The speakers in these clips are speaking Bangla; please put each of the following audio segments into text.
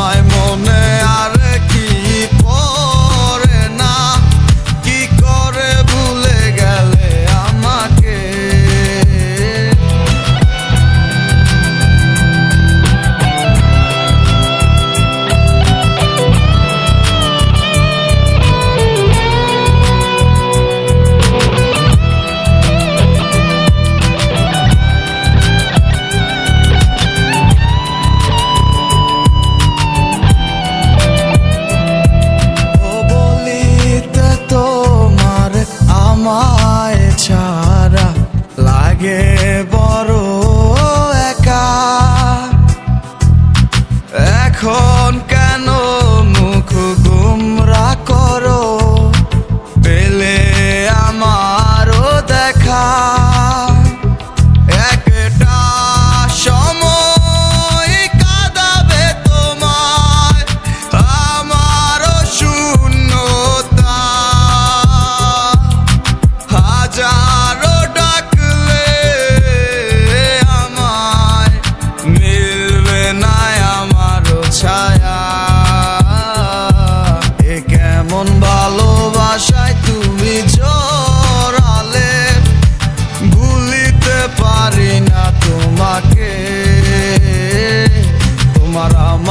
আমায় মনে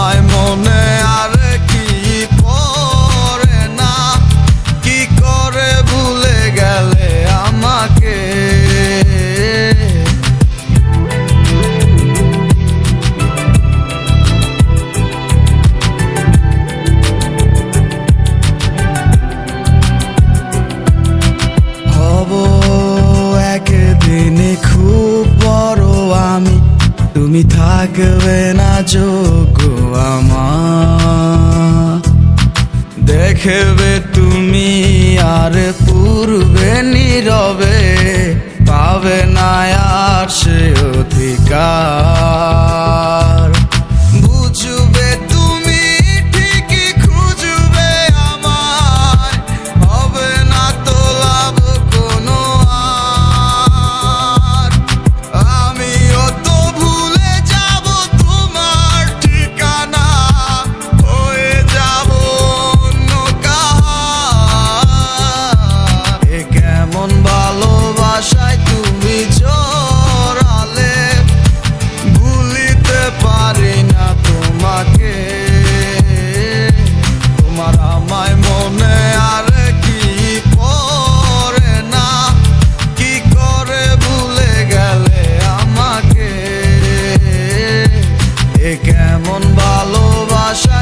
মনে আর কি না? করে ভুলে গেলে আমাকে? খুব আমি। তুমি থাকবে না যোগ্য দেখবে তুমি আর পূর্বে নীরবে। কেমন ভালোবাসা?